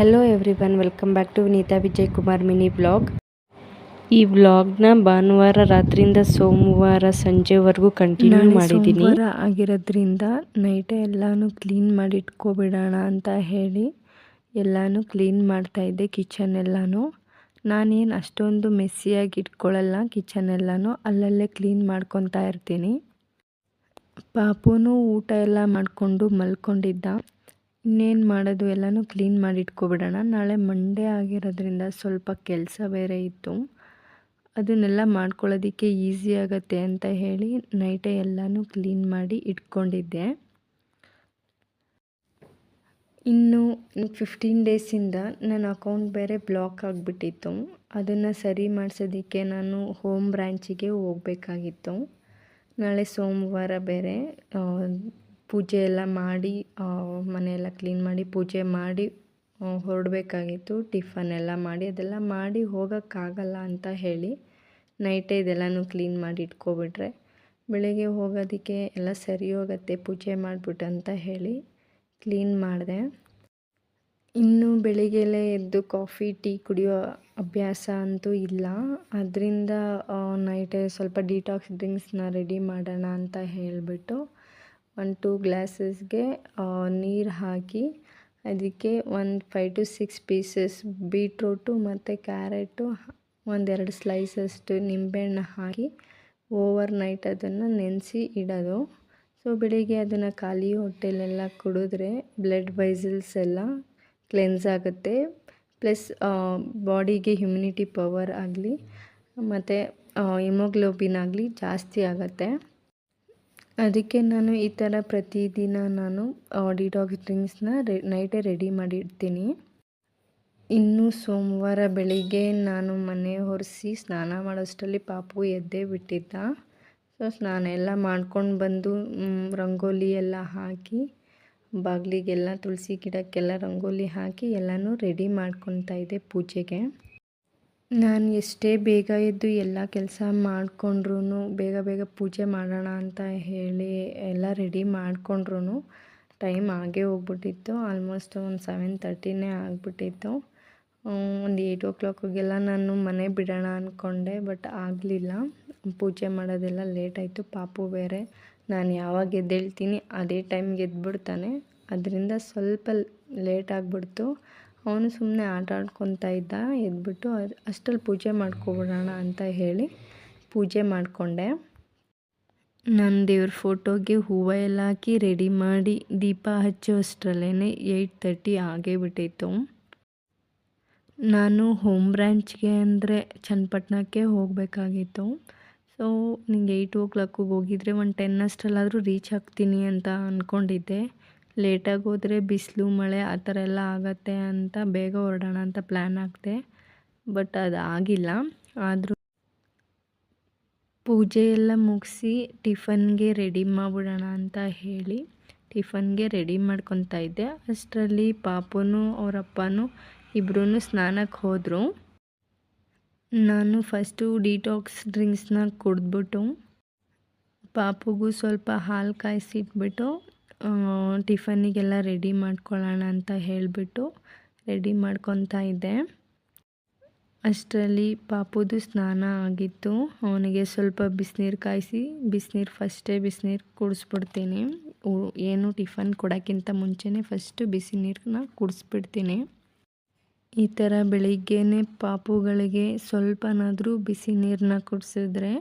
Hello everyone welcome back to Vineetha Vijay Kumar mini blog ಈ ವ್ಲಾಗ್ನ ಭಾನುವಾರ ರಾತ್ರಿಯಿಂದ ಸೋಮವಾರ ಸಂಜೆವರೆಗೂ ಕಂಟಿನ್ಯೂ ಮಾಡಿದ್ದೀನಿ ಆಗಿರೋದ್ರಿಂದ ನೈಟೇ ಎಲ್ಲಾನು ಕ್ಲೀನ್ ಮಾಡಿ ಇಟ್ಕೊಬಿಡೋಣ ಅಂತ ಹೇಳಿ ಎಲ್ಲಾನು ಕ್ಲೀನ್ ಮಾಡ್ತಾ ಇದ್ದೆ ಕಿಚನ್ ಎಲ್ಲಾನು. ನಾನೇನು ಅಷ್ಟೊಂದು ಮೆಸ್ಸಿಯಾಗಿ ಇಟ್ಕೊಳ್ಳಲ್ಲ ಕಿಚನ್ ಎಲ್ಲಾನು ಅಲ್ಲಲ್ಲೇ ಕ್ಲೀನ್ ಮಾಡ್ಕೊತಾ ಇರ್ತೀನಿ. ಪಾಪುನೂ ಊಟ ಎಲ್ಲ ಮಾಡಿಕೊಂಡು ಮಲ್ಕೊಂಡಿದ್ದ. ಇನ್ನೇನು ಮಾಡೋದು? ಎಲ್ಲನೂ ಕ್ಲೀನ್ ಮಾಡಿ ಇಟ್ಕೊಬಿಡೋಣ ನಾಳೆ ಮಂಡೇ ಆಗಿರೋದ್ರಿಂದ ಸ್ವಲ್ಪ ಕೆಲಸ ಬೇರೆ ಇತ್ತು. ಅದನ್ನೆಲ್ಲ ಮಾಡ್ಕೊಳ್ಳೋದಕ್ಕೆ ಈಸಿ ಆಗುತ್ತೆ ಅಂತ ಹೇಳಿ ನೈಟೇ ಎಲ್ಲನೂ ಕ್ಲೀನ್ ಮಾಡಿ ಇಟ್ಕೊಂಡಿದ್ದೆ. ಇನ್ನು ಫಿಫ್ಟೀನ್ ಡೇಸಿಂದ ನನ್ನ ಅಕೌಂಟ್ ಬೇರೆ ಬ್ಲಾಕ್ ಆಗಿಬಿಟ್ಟಿತ್ತು. ಅದನ್ನು ಸರಿ ಮಾಡಿಸೋದಕ್ಕೆ ನಾನು ಹೋಮ್ ಬ್ರ್ಯಾಂಚಿಗೆ ಹೋಗಬೇಕಾಗಿತ್ತು. ನಾಳೆ ಸೋಮವಾರ ಬೇರೆ ಪೂಜೆ ಎಲ್ಲ ಮಾಡಿ ಮನೆಯೆಲ್ಲ ಕ್ಲೀನ್ ಮಾಡಿ, ಪೂಜೆ ಮಾಡಿ ಹೊರಡಬೇಕಾಗಿತ್ತು, ಟಿಫನ್ ಎಲ್ಲ ಮಾಡಿ, ಅದೆಲ್ಲ ಮಾಡಿ ಹೋಗೋಕ್ಕಾಗಲ್ಲ ಅಂತ ಹೇಳಿ ನೈಟೇ ಇದೆಲ್ಲನೂ ಕ್ಲೀನ್ ಮಾಡಿ ಇಟ್ಕೊಬಿಟ್ರೆ ಬೆಳಗ್ಗೆ ಹೋಗೋದಕ್ಕೆ ಎಲ್ಲ ಸರಿ ಹೋಗುತ್ತೆ, ಪೂಜೆ ಮಾಡಿಬಿಟ್ಟು ಅಂತ ಹೇಳಿ ಕ್ಲೀನ್ ಮಾಡಿದೆ. ಇನ್ನು ಬೆಳಿಗ್ಗೆಲೇ ಎದ್ದು ಕಾಫಿ ಟೀ ಕುಡಿಯೋ ಅಭ್ಯಾಸ ಅಂತೂ ಇಲ್ಲ. ಅದರಿಂದ ನೈಟೇ ಸ್ವಲ್ಪ ಡಿಟಾಕ್ಸ್ ಡ್ರಿಂಕ್ಸ್ನ ರೆಡಿ ಮಾಡೋಣ ಅಂತ ಹೇಳಿಬಿಟ್ಟು ಒಂದು ಟೂ ಗ್ಲಾಸಸ್ಗೆ ನೀರು ಹಾಕಿ ಅದಕ್ಕೆ ಒಂದು five to six pieces beetroot ಮತ್ತು ಕ್ಯಾರೆಟು ಒಂದೆರಡು ಸ್ಲೈಸಷ್ಟು ನಿಂಬೆಹಣ್ಣು ಹಾಕಿ ಓವರ್ ನೈಟ್ ಅದನ್ನು ನೆನೆಸಿ ಇಡೋದು. ಸೊ ಬೆಳಿಗ್ಗೆ ಅದನ್ನು ಖಾಲಿ ಹೊಟ್ಟೆಲೆಲ್ಲ ಕುಡಿದ್ರೆ ಬ್ಲಡ್ ವೈಸಲ್ಸ್ ಎಲ್ಲ ಕ್ಲೆನ್ಸ್ ಆಗುತ್ತೆ. ಪ್ಲಸ್ ಬಾಡಿಗೆ ಹ್ಯುಮಿನಿಟಿ ಪವರ್ ಆಗಲಿ, ಮತ್ತು ಹಿಮೋಗ್ಲೋಬಿನ್ ಆಗಲಿ ಜಾಸ್ತಿ ಆಗುತ್ತೆ. ಅದಕ್ಕೆ ನಾನು ಈ ಥರ ಪ್ರತಿದಿನ ನಾನು ಡಿಟಾಕ್ಸ್ ಡ್ರಿಂಕ್ಸ್ನ ರೆ, ನೈಟೇ ರೆಡಿ ಮಾಡಿ ಇಡ್ತೀನಿ ಇನ್ನು ಸೋಮವಾರ ಬೆಳಿಗ್ಗೆ ನಾನು ಮನೆ ಒರೆಸಿ ಸ್ನಾನ ಮಾಡೋಷ್ಟರಲ್ಲಿ ಪಾಪು ಎದ್ದೇ ಬಿಟ್ಟಿದ್ದ. ಸೊ, ಸ್ನಾನ ಎಲ್ಲ ಮಾಡ್ಕೊಂಡು ಬಂದು ರಂಗೋಲಿ ಎಲ್ಲ ಹಾಕಿ, ಬಾಗಿಲಿಗೆಲ್ಲ ತುಳಸಿ ಗಿಡಕ್ಕೆಲ್ಲ ರಂಗೋಲಿ ಹಾಕಿ ಎಲ್ಲನೂ ರೆಡಿ ಮಾಡ್ಕೊತಾ ಇದ್ದೆ ಪೂಜೆಗೆ. ನಾನು ಎಷ್ಟೇ ಬೇಗ ಎದ್ದು ಎಲ್ಲ ಕೆಲಸ ಮಾಡಿಕೊಂಡ್ರೂ ಬೇಗ ಬೇಗ ಪೂಜೆ ಮಾಡೋಣ ಅಂತ ಹೇಳಿ ಎಲ್ಲ ರೆಡಿ ಮಾಡಿಕೊಂಡ್ರೂ ಟೈಮ್ ಆಗೇ ಹೋಗ್ಬಿಟ್ಟಿತ್ತು. ಆಲ್ಮೋಸ್ಟ್ ಒಂದು ಸೆವೆನ್ ತರ್ಟಿನೇ ಆಗಿಬಿಟ್ಟಿತ್ತು. ಒಂದು ಏಯ್ಟ್ ಓ ಕ್ಲಾಕಿಗೆಲ್ಲ ನಾನು ಮನೆ ಬಿಡೋಣ ಅಂದ್ಕೊಂಡೆ ಬಟ್ ಆಗಲಿಲ್ಲ. ಪೂಜೆ ಮಾಡೋದೆಲ್ಲ ಲೇಟ್ ಆಯಿತು. ಪಾಪು ಬೇರೆ. ನಾನು ಯಾವಾಗ ಎದ್ದೇಳ್ತೀನಿ, ಅದೇ ಟೈಮ್ಗೆ ಎದ್ಬಿಡ್ತಾನೆ. ಅದರಿಂದ ಸ್ವಲ್ಪ ಲೇಟ್ ಆಗಿಬಿಡ್ತು. ಅವನು ಸುಮ್ಮನೆ ಆಟ ಆಡ್ಕೊತಾ ಇದ್ದ, ಎದ್ಬಿಟ್ಟು ಅಷ್ಟಲ್ಲಿ ಪೂಜೆ ಮಾಡ್ಕೊಬಿಡೋಣ ಅಂತ ಹೇಳಿ ಪೂಜೆ ಮಾಡಿಕೊಂಡೆ. ನಾನು ದೇವ್ರ ಫೋಟೋಗೆ ಹೂವು ಎಲ್ಲ ಹಾಕಿ ರೆಡಿ ಮಾಡಿ ದೀಪ ಹಚ್ಚೋ ಅಷ್ಟರಲ್ಲೇ ಏಯ್ಟ್ ತರ್ಟಿ ಆಗೇ ಬಿಟ್ಟಿತ್ತು. ನಾನು ಹೋಮ್ ಬ್ರ್ಯಾಂಚ್ಗೆ ಅಂದರೆ ಚನ್ನಪಟ್ಟಣಕ್ಕೆ ಹೋಗಬೇಕಾಗಿತ್ತು. ಸೊ ನಿಂಗೆ ಏಯ್ಟ್ ಓ ಕ್ಲಾಕಿಗೆ ಹೋಗಿದ್ರೆ ಒಂದು ಟೆನ್ ಅಷ್ಟರಲ್ಲಾದರೂ ರೀಚ್ ಆಗ್ತೀನಿ ಅಂತ ಅಂದ್ಕೊಂಡಿದ್ದೆ ಲೇಟಾಗಿ ಹೋದರೆ ಬಿಸಿಲು, ಮಳೆ ಆ ಥರ ಎಲ್ಲ ಆಗತ್ತೆ ಅಂತ ಬೇಗ ಹೊರಡೋಣ ಅಂತ ಪ್ಲ್ಯಾನ್ ಹಾಕಿದೆ. ಬಟ್ ಅದು ಆಗಿಲ್ಲ. ಆದರೂ ಪೂಜೆ ಎಲ್ಲ ಮುಗಿಸಿ ಟಿಫನ್ಗೆ ರೆಡಿ ಮಾಡಿಬಿಡೋಣ ಅಂತ ಹೇಳಿ ಟಿಫನ್ಗೆ ರೆಡಿ ಮಾಡ್ಕೊತಾ ಇದ್ದೆ. ಅಷ್ಟರಲ್ಲಿ ಪಾಪನೂ ಅವರಪ್ಪನೂ ಇಬ್ಬರೂ ಸ್ನಾನಕ್ಕೆ ಹೋದರು. ನಾನು ಫಸ್ಟು ಡಿಟಾಕ್ಸ್ ಡ್ರಿಂಕ್ಸ್ನ ಕುಡಿದ್ಬಿಟ್ಟು ಪಾಪುಗೂ ಸ್ವಲ್ಪ ಹಾಲು ಕಾಯಿಸಿಟ್ಬಿಟ್ಟು ಟಿಫನಿಗೆಲ್ಲ ರೆಡಿ ಮಾಡ್ಕೊಳ್ಳೋಣ ಅಂತ ಹೇಳಿಬಿಟ್ಟು ರೆಡಿ ಮಾಡ್ಕೊತಾ ಇದ್ದೆ. ಅಷ್ಟರಲ್ಲಿ ಪಾಪುದು ಸ್ನಾನ ಆಗಿತ್ತು. ಅವನಿಗೆ ಸ್ವಲ್ಪ ಬಿಸಿನೀರು ಕಾಯಿಸಿ, ಬಿಸಿನೀರು ಫಸ್ಟೇ ಬಿಸಿನೀರು ಕುಡಿಸ್ಬಿಡ್ತೀನಿ. ಏನು ಟಿಫನ್ ಕೊಡೋಕ್ಕಿಂತ ಮುಂಚೆನೇ ಫಸ್ಟು ಬಿಸಿ ನೀರನ್ನ ಕುಡಿಸ್ಬಿಡ್ತೀನಿ. ಈ ಥರ ಬೆಳಿಗ್ಗೆನೇ ಪಾಪುಗಳಿಗೆ ಸ್ವಲ್ಪನಾದರೂ ಬಿಸಿ ನೀರನ್ನ ಕುಡಿಸಿದ್ರೆ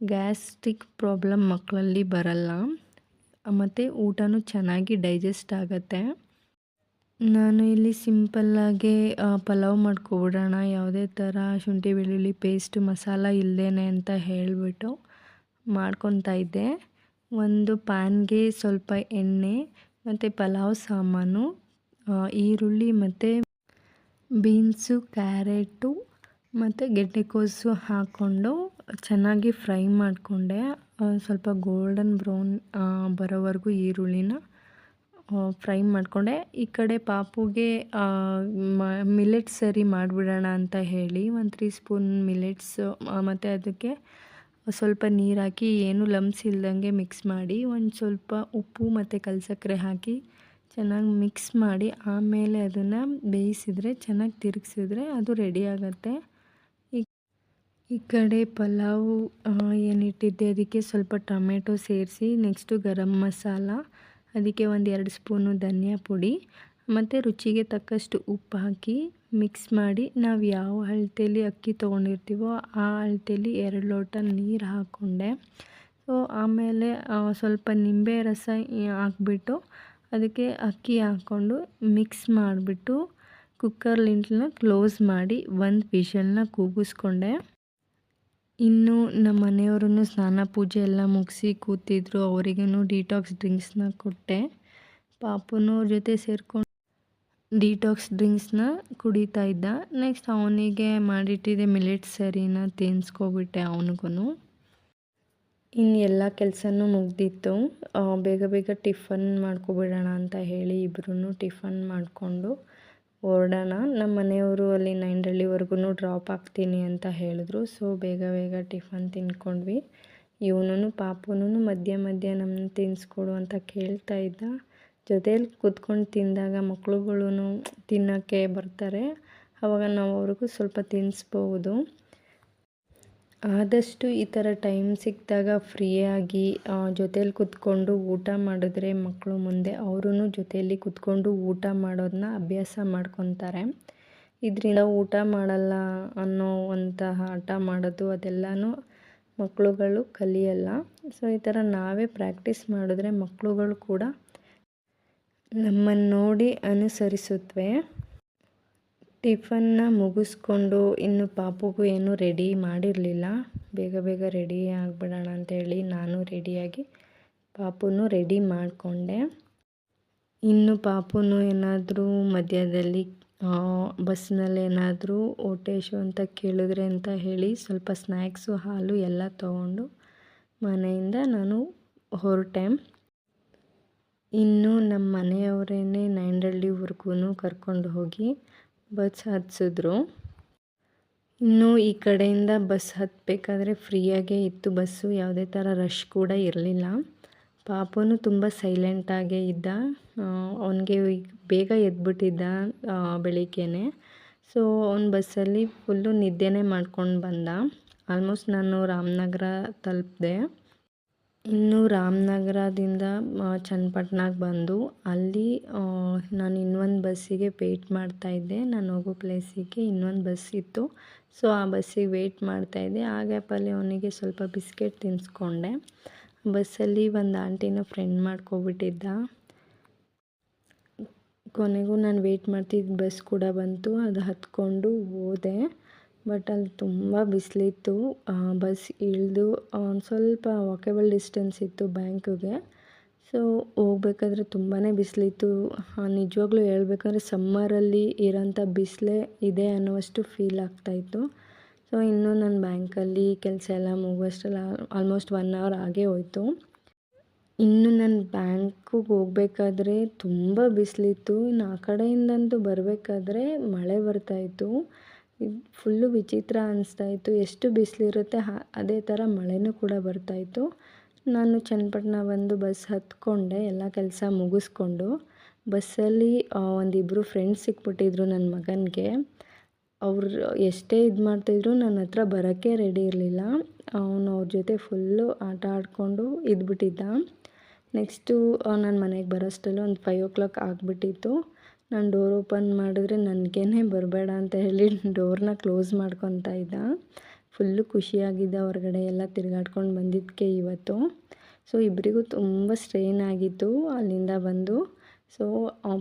ಗ್ಯಾಸ್ಟ್ರಿಕ್ ಪ್ರಾಬ್ಲಮ್ ಮಕ್ಕಳಲ್ಲಿ ಬರಲ್ಲ. ಮತ್ತು ಊಟನೂ ಚೆನ್ನಾಗಿ ಡೈಜೆಸ್ಟ್ ಆಗುತ್ತೆ. ನಾನು ಇಲ್ಲಿ ಸಿಂಪಲ್ಲಾಗೆ ಪಲಾವ್ ಮಾಡ್ಕೊಬಿಡೋಣ. ಯಾವುದೇ ಥರ ಶುಂಠಿ, ಬೆಳ್ಳುಳ್ಳಿ ಪೇಸ್ಟ್, ಮಸಾಲ ಇಲ್ಲದೇ ಅಂತ ಹೇಳಿಬಿಟ್ಟು ಮಾಡ್ಕೊತಾ ಇದ್ದೆ. ಒಂದು ಪ್ಯಾನ್ಗೆ ಸ್ವಲ್ಪ ಎಣ್ಣೆ ಮತ್ತು ಪಲಾವ್ ಸಾಮಾನು ಈರುಳ್ಳಿ ಮತ್ತು ಬೀನ್ಸು, ಕ್ಯಾರೆಟು ಮತ್ತು ಗೆಡ್ಡೆಕೋಸು ಹಾಕ್ಕೊಂಡು ಚೆನ್ನಾಗಿ ಫ್ರೈ ಮಾಡಿಕೊಂಡೆ. ಸ್ವಲ್ಪ ಗೋಲ್ಡನ್ ಬ್ರೌನ್ ಬರೋವರೆಗೂ ಈರುಳ್ಳಿನ ಫ್ರೈ ಮಾಡಿಕೊಂಡೆ. ಈ ಕಡೆ ಪಾಪುಗೆ ಮಿಲೆಟ್ಸ್ ಸರಿ ಮಾಡಿಬಿಡೋಣ ಅಂತ ಹೇಳಿ, ಒಂದು ತ್ರೀ ಸ್ಪೂನ್ ಮಿಲೆಟ್ಸ್ ಮತ್ತು ಅದಕ್ಕೆ ಸ್ವಲ್ಪ ನೀರು ಹಾಕಿ, ಏನು ಲಮ್ಸ್ ಇಲ್ದಂಗೆ ಮಿಕ್ಸ್ ಮಾಡಿ, ಒಂದು ಸ್ವಲ್ಪ ಉಪ್ಪು ಮತ್ತು ಕಲ್ಸಕ್ಕರೆ ಹಾಕಿ ಚೆನ್ನಾಗಿ ಮಿಕ್ಸ್ ಮಾಡಿ, ಆಮೇಲೆ ಅದನ್ನು ಬೇಯಿಸಿದರೆ, ಚೆನ್ನಾಗಿ ತಿರುಗಿಸಿದ್ರೆ ಅದು ರೆಡಿ ಆಗುತ್ತೆ. ಈ ಕಡೆ ಪಲಾವು ಏನಿಟ್ಟಿದ್ದೆ ಅದಕ್ಕೆ ಸ್ವಲ್ಪ ಟೊಮೆಟೊ ಸೇರಿಸಿ ನೆಕ್ಸ್ಟು ಗರಂ ಮಸಾಲ, ಅದಕ್ಕೆ ಒಂದು ಎರಡು ಸ್ಪೂನು ಧನಿಯಾ ಪುಡಿ, ಮತ್ತು ರುಚಿಗೆ ತಕ್ಕಷ್ಟು ಉಪ್ಪು ಹಾಕಿ ಮಿಕ್ಸ್ ಮಾಡಿ ನಾವು ಯಾವ ಅಳತೆಯಲ್ಲಿ ಅಕ್ಕಿ ತೊಗೊಂಡಿರ್ತೀವೋ ಆ ಅಳತೆಯಲ್ಲಿ ಎರಡು ಲೋಟ ನೀರು ಹಾಕ್ಕೊಂಡೆ ಸೊ ಆಮೇಲೆ ಸ್ವಲ್ಪ ನಿಂಬೆ ರಸ ಹಾಕ್ಬಿಟ್ಟು ಅದಕ್ಕೆ ಅಕ್ಕಿ ಹಾಕ್ಕೊಂಡು ಮಿಕ್ಸ್ ಮಾಡಿಬಿಟ್ಟು ಕುಕ್ಕರ್ ಲಿಂಟ್ನ ಕ್ಲೋಸ್ ಮಾಡಿ ಒಂದು ವಿಷಲ್ನ ಕೂಗಿಸ್ಕೊಂಡೆ. ಇನ್ನು ನಮ್ಮ ಮನೆಯವ್ರೂ ಸ್ನಾನ ಪೂಜೆ ಎಲ್ಲ ಮುಗಿಸಿ ಕೂತಿದ್ರು ಅವರಿಗೂ ಡಿಟಾಕ್ಸ್ ಡ್ರಿಂಕ್ಸ್ನ ಕೊಟ್ಟೆ. ಪಾಪುನೂ ಅವ್ರ ಜೊತೆ ಸೇರಿಕೊಂಡು ಡಿಟಾಕ್ಸ್ ಡ್ರಿಂಕ್ಸ್ನ ಕುಡಿತಾ ಇದ್ದ. ನೆಕ್ಸ್ಟ್ ಅವನಿಗೆ ಮಾಡಿಟ್ಟಿದ್ದೆ ಮಿಲೆಟ್ ಸರಿನ ತಿನ್ಸ್ಕೊಬಿಟ್ಟೆ ಅವನಿಗೂ ಇನ್ನು ಎಲ್ಲ ಕೆಲಸನೂ ಮುಗ್ದಿತ್ತು. ಬೇಗ ಬೇಗ ಟಿಫನ್ ಮಾಡ್ಕೊಬಿಡೋಣ ಅಂತ ಹೇಳಿ ಇಬ್ಬರೂ ಟಿಫನ್ ಮಾಡಿಕೊಂಡು ಹೊರಡೋಣ ನಮ್ಮ ಮನೆಯವರು ಅಲ್ಲಿ ನೈಂಡಳ್ಳಿವರೆಗೂ ಡ್ರಾಪ್ ಆಗ್ತೀನಿ ಅಂತ ಹೇಳಿದ್ರು. ಸೊ ಬೇಗ ಬೇಗ ಟಿಫನ್ ತಿನ್ಕೊಂಡ್ವಿ ಇವನು ಪಾಪುನೂ ಮಧ್ಯ ಮಧ್ಯ ನಮ್ಮನ್ನ ತಿನ್ನಿಸ್ಕೊಡು ಅಂತ ಕೇಳ್ತಾ ಇದ್ದ. ಜೊತೆಯಲ್ಲಿ ಕೂತ್ಕೊಂಡು ತಿಂದಾಗ ಮಕ್ಳುಗಳು ತಿನ್ನೋಕ್ಕೆ ಬರ್ತಾರೆ. ಆವಾಗ ನಾವು ಅವ್ರಿಗೂ ಸ್ವಲ್ಪ ತಿನ್ನಿಸ್ಬೋದು ಆದಷ್ಟು ಈ ಥರ ಟೈಮ್ ಸಿಕ್ಕಿದಾಗ ಫ್ರೀಯಾಗಿ ಜೊತೇಲಿ ಕೂತ್ಕೊಂಡು ಊಟ ಮಾಡಿದ್ರೆ ಮಕ್ಕಳು ಮುಂದೆ ಅವರೂ ಜೊತೆಯಲ್ಲಿ ಕೂತ್ಕೊಂಡು ಊಟ ಮಾಡೋದನ್ನ ಅಭ್ಯಾಸ ಮಾಡ್ಕೊತಾರೆ. ಇದರಿಂದ ಊಟ ಮಾಡಲ್ಲ ಅನ್ನೋ ಅಂತಹ ಹಠ ಮಾಡೋದು ಅದೆಲ್ಲನೂ ಮಕ್ಕಳುಗಳು ಕಲಿಯಲ್ಲ. ಸೊ, ಈ ಥರ ನಾವೇ ಪ್ರಾಕ್ಟೀಸ್ ಮಾಡಿದ್ರೆ ಮಕ್ಕಳುಗಳು ಕೂಡ ನಮ್ಮನ್ನು ನೋಡಿ ಅನುಸರಿಸುತ್ತವೆ ಟಿಫನ್ನ ಮುಗಿಸ್ಕೊಂಡು ಇನ್ನು ಪಾಪುಗೂ ಏನೂ ರೆಡಿ ಮಾಡಿರಲಿಲ್ಲ. ಬೇಗ ಬೇಗ ರೆಡಿ ಆಗಿಬಿಡೋಣ ಅಂತೇಳಿ ನಾನು ರೆಡಿಯಾಗಿ ಪಾಪುನೂ ರೆಡಿ ಮಾಡಿಕೊಂಡೆ. ಇನ್ನು ಪಾಪುನು ಏನಾದರೂ ಮಧ್ಯದಲ್ಲಿ ಬಸ್ನಲ್ಲಿ ಏನಾದರೂ ಓಟೇಶು ಅಂತ ಕೇಳಿದ್ರೆ ಅಂತ ಹೇಳಿ ಸ್ವಲ್ಪ ಸ್ನ್ಯಾಕ್ಸು ಹಾಲು ಎಲ್ಲ ತಗೊಂಡು ಮನೆಯಿಂದ ನಾನು ಹೊರಟೆ. ಇನ್ನು ನಮ್ಮ ಮನೆಯವರೇ ನೈಂಡಳ್ಳಿವರೆಗೂ ಕರ್ಕೊಂಡು ಹೋಗಿ ಬಸ್ ಹತ್ತಿಸಿದ್ರು ಇನ್ನು ಈ ಕಡೆಯಿಂದ ಬಸ್ ಹತ್ತಬೇಕಾದ್ರೆ ಫ್ರೀಯಾಗೇ ಇತ್ತು ಬಸ್ಸು, ಯಾವುದೇ ಥರ ರಶ್ ಕೂಡ ಇರಲಿಲ್ಲ. ಪಾಪನು ತುಂಬ ಸೈಲೆಂಟಾಗೇ ಇದ್ದ. ಅವನಿಗೆ ಬೇಗ ಎದ್ಬಿಟ್ಟಿದ್ದ ಬೆಳಿಗ್ಗೆನೆ. ಸೊ, ಅವ್ನು ಬಸ್ಸಲ್ಲಿ ಫುಲ್ಲು ನಿದ್ದೆನೇ ಮಾಡ್ಕೊಂಡು ಬಂದ. ಆಲ್ಮೋಸ್ಟ್ ನಾನು ರಾಮನಗರ ತಲುಪಿದೆ. ಇನ್ನು ರಾಮನಗರದಿಂದ ಚನ್ನಪಟ್ಟಣಕ್ಕೆ ಬಂದು ಅಲ್ಲಿ ನಾನು ಇನ್ನೊಂದು ಬಸ್ಸಿಗೆ ವೆಯ್ಟ್ ಮಾಡ್ತಾಯಿದ್ದೆ ನಾನು ಹೋಗೋ ಪ್ಲೇಸಿಗೆ ಇನ್ನೊಂದು ಬಸ್ ಇತ್ತು. ಸೊ ಆ ಬಸ್ಸಿಗೆ ವೆಯ್ಟ್ ಮಾಡ್ತಾಯಿದ್ದೆ ಆ ಗ್ಯಾಪಲ್ಲಿ ಅವನಿಗೆ ಸ್ವಲ್ಪ ಬಿಸ್ಕೆಟ್ ತಿನ್ನಿಸ್ಕೊಂಡೆ ಬಸ್ಸಲ್ಲಿ ಒಂದು ಆಂಟಿನ ಫ್ರೆಂಡ್ ಮಾಡ್ಕೊಬಿಟ್ಟಿದ್ದ ಕೊನೆಗೂ ನಾನು ವೆಯ್ಟ್ ಮಾಡ್ತಿದ್ದ, ಬಸ್ ಕೂಡ ಬಂತು. ಅದು ಹತ್ಕೊಂಡು ಹೋದೆ. ಬಟ್ ಅಲ್ಲಿ ತುಂಬ ಬಿಸಿಲಿತ್ತು. ಬಸ್ ಇಳಿದು ಒಂದು ಸ್ವಲ್ಪ ವಾಕೇಬಲ್ ಡಿಸ್ಟೆನ್ಸ್ ಇತ್ತು ಬ್ಯಾಂಕಿಗೆ. ಸೊ ಹೋಗ್ಬೇಕಾದ್ರೆ ತುಂಬಾ ಬಿಸಿಲಿತ್ತು. ನಿಜವಾಗ್ಲೂ ಹೇಳ್ಬೇಕಂದ್ರೆ ಸಮ್ಮರಲ್ಲಿ ಇರೋಂಥ ಬಿಸಿಲೇ ಇದೆ ಅನ್ನುವಷ್ಟು ಫೀಲ್ ಆಗ್ತಾಯಿತ್ತು ಸೊ ಇನ್ನೂ ನನ್ನ ಬ್ಯಾಂಕಲ್ಲಿ ಕೆಲಸ ಎಲ್ಲ ಮುಗುವಷ್ಟರಲ್ಲಿ ಆಲ್ಮೋಸ್ಟ್ ಒನ್ ಅವರ್ ಆಗೇ ಹೋಯ್ತು. ಇನ್ನು ನನ್ನ ಬ್ಯಾಂಕಿಗೆ ಹೋಗ್ಬೇಕಾದ್ರೆ ತುಂಬ ಬಿಸಿಲಿತ್ತು. ಇನ್ನು ಆ ಕಡೆಯಿಂದಂತೂ ಬರಬೇಕಾದ್ರೆ ಮಳೆ ಬರ್ತಾಯಿತ್ತು ಇದು ಫುಲ್ಲು ವಿಚಿತ್ರ ಅನಿಸ್ತಾಯಿತ್ತು ಎಷ್ಟು ಬಿಸಿಲಿರುತ್ತೆ ಹಾ, ಅದೇ ಥರ ಮಳೆನೂ ಕೂಡ ಬರ್ತಾಯಿತ್ತು ನಾನು ಚನ್ನಪಟ್ಟಣ ಬಂದು ಬಸ್ ಹತ್ಕೊಂಡೆ, ಎಲ್ಲ ಕೆಲಸ ಮುಗಿಸ್ಕೊಂಡು. ಬಸ್ಸಲ್ಲಿ ಒಂದಿಬ್ಬರು ಫ್ರೆಂಡ್ಸ್ ಸಿಕ್ಬಿಟ್ಟಿದ್ರು ನನ್ನ ಮಗನಿಗೆ. ಅವ್ರು ಎಷ್ಟೇ ಇದು ಮಾಡ್ತಿದ್ರು ನನ್ನ ಹತ್ರ ಬರೋಕ್ಕೆ ರೆಡಿ ಇರಲಿಲ್ಲ. ಅವನು ಅವ್ರ ಜೊತೆ ಫುಲ್ಲು ಆಟ ಆಡಿಕೊಂಡು ಇದ್ಬಿಟ್ಟಿದ್ದ. ನೆಕ್ಸ್ಟು ನಾನು ಮನೆಗೆ ಬರೋಷ್ಟರಲ್ಲಿ ಒಂದು ಫೈವ್ ಓ ಕ್ಲಾಕ್ ಆಗಿಬಿಟ್ಟಿತ್ತು. ನಾನು ಡೋರ್ ಓಪನ್ ಮಾಡಿದ್ರೆ ನನಗೇನೆ ಬರಬೇಡ ಅಂತ ಹೇಳಿ ಡೋರ್ನ ಕ್ಲೋಸ್ ಮಾಡ್ಕೊತಾ ಇದ್ದ. ಫುಲ್ಲು ಖುಷಿಯಾಗಿದ್ದ ಹೊರಗಡೆ ಎಲ್ಲ ತಿರುಗಾಡ್ಕೊಂಡು ಬಂದಿದ್ದಕ್ಕೆ ಇವತ್ತು. ಸೊ ಇಬ್ಬರಿಗೂ ತುಂಬ ಸ್ಟ್ರೈನ್ ಆಗಿತ್ತು ಅಲ್ಲಿಂದ ಬಂದು. ಸೊ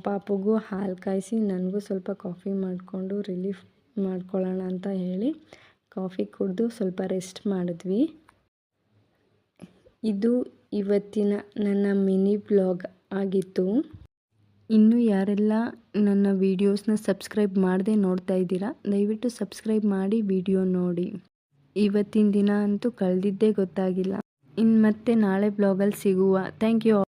ಪಾಪುಗೂ ಹಾಲು ಕಾಯಿಸಿ ನನಗೂ ಸ್ವಲ್ಪ ಕಾಫಿ ಮಾಡಿಕೊಂಡು ರಿಲೀಫ್ ಮಾಡ್ಕೊಳ್ಳೋಣ ಅಂತ ಹೇಳಿ ಕಾಫಿ ಕುಡಿದು ಸ್ವಲ್ಪ ರೆಸ್ಟ್ ಮಾಡಿದ್ವಿ. ಇದು ಇವತ್ತಿನ ನನ್ನ ಮಿನಿ ಬ್ಲಾಗ್ ಆಗಿತ್ತು. ಇನ್ನೂ ಯಾರೆಲ್ಲ ನನ್ನ ವೀಡಿಯೋಸ್ನ ಸಬ್ಸ್ಕ್ರೈಬ್ ಮಾಡದೆ ನೋಡ್ತಾ ಇದ್ದೀರಾ, ದಯವಿಟ್ಟು ಸಬ್ಸ್ಕ್ರೈಬ್ ಮಾಡಿ ವಿಡಿಯೋ ನೋಡಿ. ಇವತ್ತಿನ ದಿನ ಅಂತೂ ಕಳೆದಿದ್ದೇ ಗೊತ್ತಾಗಿಲ್ಲ. ಇನ್ನು ಮತ್ತೆ ನಾಳೆ ಬ್ಲಾಗಲ್ಲಿ ಸಿಗುವ. Thank you